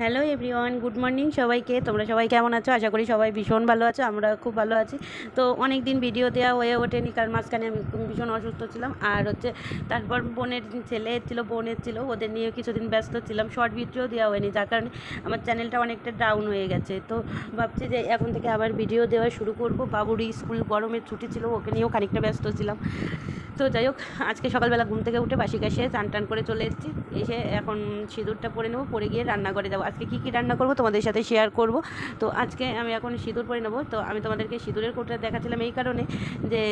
Hello everyone, good morning সবাইকে। তোমরা সবাই কেমন আছো? আশা করি সবাই ভীষণ ভালো আছো, আমরা খুব ভালো আছি। তো অনেক দিন ভিডিও দেওয়া হয়ে ওঠেনি, কারণ মাঝখানে আমি ভীষণ অসুস্থ ছিলাম। আর হচ্ছে তারপর বোনের ছেলে ছিল, বোনের ছিল, ওদের নিয়ে কিছুদিন ব্যস্ত ছিলাম। শর্ট ভিডিও দেওয়া হয়নি, যার কারণে আমার চ্যানেলটা অনেকটা ডাউন হয়ে গেছে। তো ভাবছি যে এখন থেকে আবার ভিডিও দেওয়া শুরু করব। বাবুর স্কুল গরমের ছুটি ছিল, ওকে নিয়েও খানিকটা ব্যস্ত ছিলাম। তো যাই হোক, আজকে সকালবেলা ঘুম থেকে উঠে বাসি কাশে চান টান করে চলে এসেছি। এসে এখন সিঁদুরটা পরে নেব, পরে গিয়ে রান্না করে যাব। আজকে কী কী রান্না করব তোমাদের সাথে শেয়ার করব। তো আজকে আমি এখন সিঁদুর পরে নেব। তো আমি তোমাদেরকে সিঁদুরের কোটটা দেখাচ্ছিলাম এই কারণে যে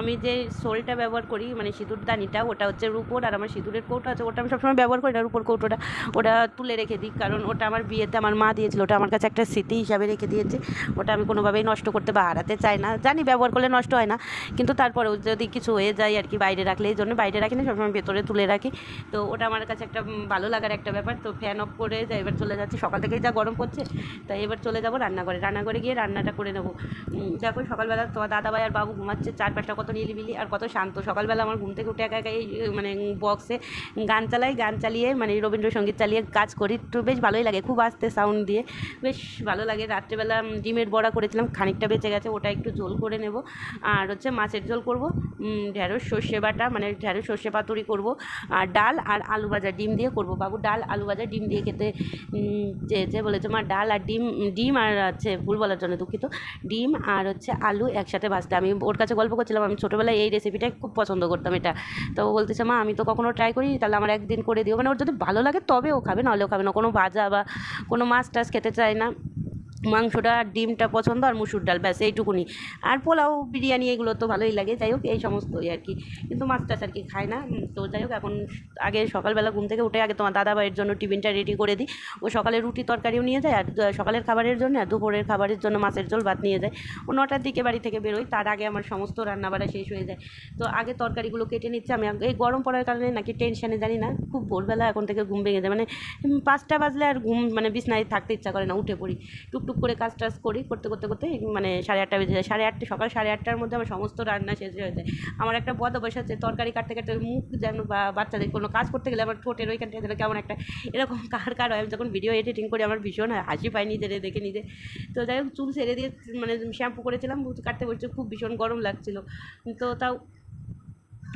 আমি যে সোলটা ব্যবহার করি মানে সিঁদুর দানিটা, ওটা হচ্ছে রুপোর আর আমার সিঁদুরের কৌটো আছে, ওটা আমি সবসময় ব্যবহার করি না, রুপোর কৌটোটা ওটা তুলে রেখে দিই। কারণ ওটা আমার বিয়েতে আমার মা দিয়েছিল, ওটা আমার কাছে একটা স্মৃতি হিসাবে রেখে দিয়েছে। ওটা আমি কোনোভাবেই নষ্ট করতে বা হারাতে চাই না। জানি ব্যবহার করলে নষ্ট হয় না, কিন্তু তারপরেও যদি কিছু হয়ে যায় আর কি বাইরে রাখলে, এই জন্য বাইরে রাখি না, সবসময় ভেতরে তুলে রাখি। তো ওটা আমার কাছে একটা ভালো লাগার একটা ব্যাপার। তো ফ্যান অফ করে যাই এবার চলে যাচ্ছি, সকাল থেকেই যা গরম পড়ছে, তাই এবার চলে যাব রান্নাঘরে। রান্নাঘরে গিয়ে রান্নাটা করে নেব। দেখো সকালবেলা তোমার দাদাভাই আর বাবু ঘুমাচ্ছে, চার পাঁচটা কত নিলিবিলি আর কত শান্ত। সকালবেলা আমার ঘুম থেকে উঠে একা একা এই মানে বক্সে গান চালাই, গান চালিয়ে মানে রবীন্দ্রসঙ্গীত চালিয়ে কাজ করি। তো বেশ ভালোই লাগে, খুব আস্তে সাউন্ড দিয়ে। বেশ ভালো লাগে। রাত্রেবেলা ডিমের বড়া করেছিলাম, খানিকটা বেঁচে গেছে, ওটা একটু ঝোল করে নেব। আর হচ্ছে মাছের ঝোল করব। ঢেঁড়স সর্ষে বাটা মানে ঢেঁড়স সর্ষে পাতুরি করব, আর ডাল আর আলু ভাজা, ডিম দিয়ে করব। বাবু, ডাল, আলু ভাজা, ডিম দিয়ে খেতে চেয়েছে বলেছে মা, ডাল আর ডিম ডিম আর হচ্ছে ভুল বলার জন্য দুঃখিত। ডিম আর হচ্ছে আলু একসাথে ভাজতে। আমি ওর কাছে গল্প করছিলাম, আমি ছোটোবেলায় এই রেসিপিটাই খুব পছন্দ করতাম এটা। তো বলতেছে, মা, আমি তো কখনো ট্রাই করি তাহলে আমার একদিন করে দিও। মানে ওর যদি ভালো লাগে, তবে ও খাবে, নাহলে ও খাবে না। কোনো ভাজা বা কোনো মাছ টাছ খেতে চায় না। মাংসটা আর ডিমটা পছন্দ আর মুসুর ডাল, ব্যাস এইটুকুনি। আর পোলাও, বিরিয়ানি, এগুলো তো ভালোই লাগে। যাই হোক, এই সমস্তই আর কি। কিন্তু মাছ টাছ আর কি খায় না। তো যাই হোক, এখন আগে সকালবেলা ঘুম থেকে উঠে আগে তোমার দাদা ভাইয়ের জন্য টিফিনটা রেডি করে দিই। ও সকালে রুটি তরকারিও নিয়ে যায় আর সকালের খাবারের জন্য আর দুপুরের খাবারের জন্য মাছের ঝোল, ভাত নিয়ে যায়। ও নটার দিকে বাড়ি থেকে বেরোই তার আগে আমার সমস্ত রান্নাবাড়া শেষ হয়ে যায়। তো আগে তরকারিগুলো কেটে নিচ্ছে। আমি এই গরম পড়ার কারণে নাকি টেনশানে জানি না, খুব ভোরবেলা এখন থেকে ঘুম ভেঙে যায়। মানে পাঁচটা বাজলে আর ঘুম মানে বিছনায় থাকতে ইচ্ছা করে না, উঠে পড়ি। টুকটুক করে কাজ টাজ করি করতে করতে করতে মানে সাড়ে আটটা বেজে যায়, সাড়ে আটটা, সকাল সাড়ে আটটার মধ্যে আমার সমস্ত রান্না শেষ হয়ে যায়। আমার একটা বদ অভ্যাস আছে, তরকারি কাটতে কাটতে মুখ যেন বা বাচ্চাদের কোনো কাজ করতে গেলে আমার ঠোঁটের ওইখানটা যেন কেমন একটা এরকম কার কার হয়, আমি যখন ভিডিও এডিটিং করি আমার ভীষণ হাসি পাই নিজের, দেখে নিজে। তো যাই হোক, চুল ছেড়ে দিয়ে মানে শ্যাম্পু করেছিলাম, কাটতে বলছে খুব ভীষণ গরম লাগছিল। তো তাও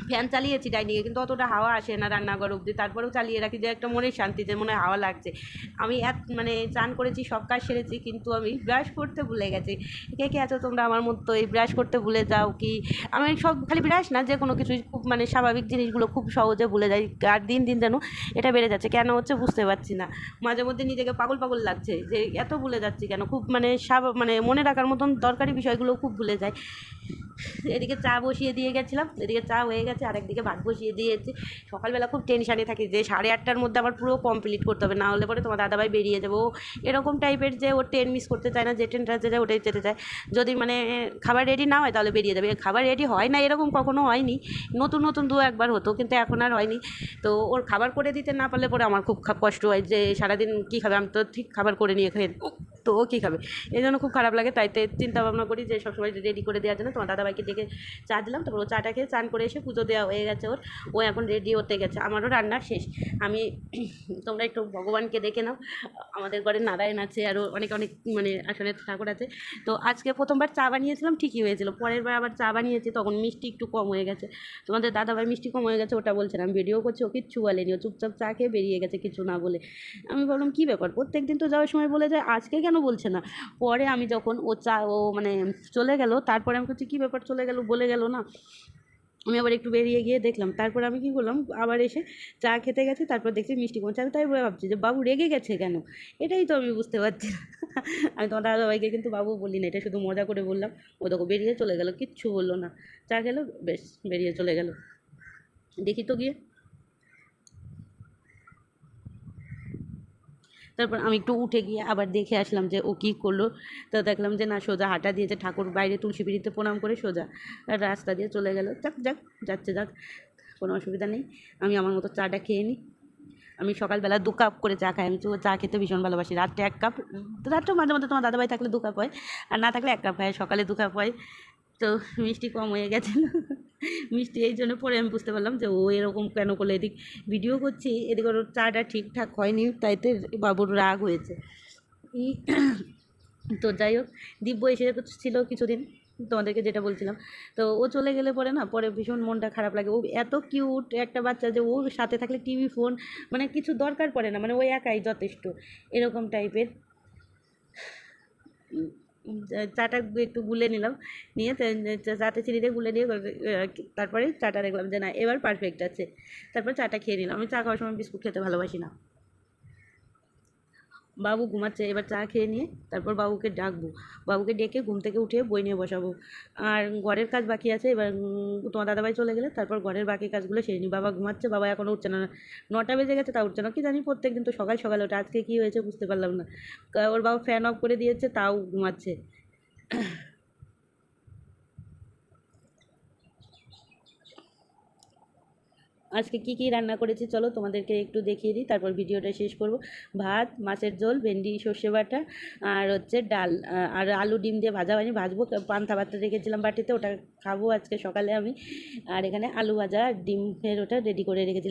ফ্যান চালিয়েছি ডাইনিংয়ে কিন্তু অতটা হাওয়া আসে না রান্নাঘর অবধি। তারপরেও চালিয়ে রাখি যে একটা মনের শান্তি, যে মনে হাওয়া লাগছে। আমি এক মানে চান করেছি, সব কাজ সেরেছি, কিন্তু আমি ব্রাশ করতে ভুলে গেছি। কে কে আছো তোমরা আমার মতো? এই ব্রাশ করতে ভুলে যাও কি? আমি সব, খালি ব্রাশ না, যে কোনো কিছুই খুব মানে স্বাভাবিক জিনিসগুলো খুব সহজে ভুলে যাই। আর দিন দিন যেন এটা বেড়ে যাচ্ছে, কেন হচ্ছে বুঝতে পারছি না। মাঝে মধ্যে নিজেকে পাগল পাগল লাগছে যে এত ভুলে যাচ্ছি কেন? খুব মানে স্বাভাব মানে মনে রাখার মতন দরকারি বিষয়গুলো খুব ভুলে যায় এদিকে চা বসিয়ে দিয়ে গেছিলাম, এদিকে চা হয়ে গেছে আর একদিকে ভাত বসিয়ে দিয়েছি। সকালবেলা খুব টেনশানে থাকি যে সাড়ে আটটার মধ্যে আমার পুরো কমপ্লিট করতে হবে, না হলে পরে তোমার দাদাভাই বেরিয়ে যাব। এরকম টাইপের যে ও ট্রেন মিস করতে চায় না, যে ট্রেনটা যেতে ওটাই যেতে চায়। যদি মানে খাবার রেডি না হয় তাহলে বেরিয়ে যাবে। খাবার রেডি হয় না এরকম কখনো হয়নি, নতুন নতুন দু একবার হতো, কিন্তু এখন আর হয়নি। তো ওর খাবার করে দিতে না পারলে পরে আমার খুব কষ্ট হয় যে সারাদিন কী খাবে? আমি তো ঠিক খাবার করে নিয়ে খাই তো ও কী খাবে? এই জন্য খুব খারাপ লাগে, তাই তো চিন্তা ভাবনা করি যে সবসময় রেডি করে দেওয়ার জন্য। তোমার দাদাভাইকে ডেকে চা দিলাম, তারপর ও চাটা খেয়ে চান করে এসে পুজো দেওয়া হয়ে গেছে ওর। ও এখন রেডি হতে গেছে, আমারও রান্না শেষ। আমি তোমরা একটু ভগবানকে দেখে নাও। আমাদের ঘরে নারায়ণ আছে আরও অনেক অনেক মানে আসলে ঠাকুর আছে। তো আজকে প্রথমবার চা বানিয়েছিলাম, ঠিকই হয়েছিল। পরের বার আবার চা বানিয়েছি, তখন মিষ্টি একটু কম হয়ে গেছে। তোমাদের দাদাভাই মিষ্টি কম হয়ে গেছে, ওটা বলছে না। আমি ভিডিও করছি, ও কিচ্ছু বলেনি, ও চুপচাপ চা খেয়ে বেরিয়ে গেছে কিছু না বলে। আমি ভাবলাম কী ব্যাপার? প্রত্যেক দিন তো যাওয়ার সময় বলে যায়, আজকে কেন বলছে না? পরে আমি যখন ও চা, ও মানে চলে গেল, তারপরে আমি বলছি, কী ব্যাপার? চলে গেল, বলে গেল না? আমি আবার একটু বেরিয়ে গিয়ে দেখলাম। তারপর আমি কী করলাম? আবার এসে চা খেতে গেছে, তারপর দেখছি মিষ্টি কোন আমি তাই ভাবছি যে, বাবু, রেগে গেছে কেন? এটাই তো আমি বুঝতে পারছি না। আমি তোমার দাদাভাইকে কিন্তু বাবু বলি না, এটা শুধু মজা করে বললাম। ও দেখো বেরিয়ে চলে গেল, কিচ্ছু বলল না। চা খেলো, বেশ, বেরিয়ে চলে গেল। দেখি তো গিয়ে। তারপর আমি একটু উঠে গিয়ে আবার দেখে আসলাম যে ও কী করল। তো দেখলাম যে না, সোজা হাঁটা দিয়েছে ঠাকুর বাইরে তুলসী পিড়িতে প্রণাম করে সোজা রাস্তা দিয়ে চলে গেল। যাক যাক, যাচ্ছে, যাক, কোনো অসুবিধা নেই। আমি আমার মতো চাটা খেয়ে নিই। আমি সকালবেলা দু কাপ করে চা খাই। আমি তো চা খেতে ভীষণ ভালোবাসি। রাত্রে এক কাপ, রাত্রেও মাঝে মধ্যে তোমার দাদাভাই থাকলে দু কাপ হয়, আর না থাকলে এক কাপ হয়। সকালে দু কাপ হয়। তো মিষ্টি কম হয়ে গেছিল মিষ্টি এই জন্য পরে আমি বুঝতে পারলাম যে ও এরকম কেন করল, এদিক ভিডিও করছি, এদিকে ওর চাটা ঠিকঠাক হয়নি তাইতে বাবুর রাগ হয়েছে। তো যাই হোক, দিব্য এসে ছিল কিছুদিন, তোমাদেরকে যেটা বলছিলাম। তো ও চলে গেলে পরে না, পরে ভীষণ মনটা খারাপ লাগে। ও এত কিউট একটা বাচ্চা যে ওর সাথে থাকলে টিভি ফোন মানে কিছু দরকার পড়ে না মানে ও একাই যথেষ্ট, এরকম টাইপের চাটা একটু গুলে নিলাম, নিয়ে চাটা চিনি দিয়ে গুলে নিয়ে তারপরে চাটা দেখলাম যে না, এবার পারফেক্ট আছে। তারপর চাটা খেয়ে নিলাম। আমি চা খাওয়ার সময় বিস্কুট খেতে ভালোবাসি না। বাবু ঘুমাচ্ছে, এবার চা খেয়ে নিয়ে তারপর বাবুকে ডাকবো। বাবুকে ডেকে ঘুম থেকে উঠে বই নিয়ে বসাবো। আর ঘরের কাজ বাকি আছে, এবার তোমার দাদাভাই চলে গেলে তারপর ঘরের বাকি কাজগুলো সেরে নিই। বাবা ঘুমাচ্ছে, বাবা এখনও উঠছে না। নটা বেজে গেছে তা উঠছে না। কি জানি প্রত্যেক দিন তো সকাল সকাল ওটা আজকে কী হয়েছে বুঝতে পারলাম না। ওর বাবা ফ্যান অফ করে দিয়েছে, তাও ঘুমাচ্ছে। আজকে কি কি রান্না করেছি চলো তোমাদেরকে একটু দেখিয়ে দিই, তারপর ভিডিওটা শেষ করব। ভাত, মাছের ঝোল, ভেন্ডি, সর্ষে বাটা আর হচ্ছে ডাল আর আলু ডিম দিয়ে ভাজা ভাজি ভাজবো পান্থা ভাতটা রেখেছিলাম বাটিতে, ওটা খাব আজকে সকালে আমি। আর এখানে আলু ভাজা আর ডিমের ওটা রেডি করে রেখেছি।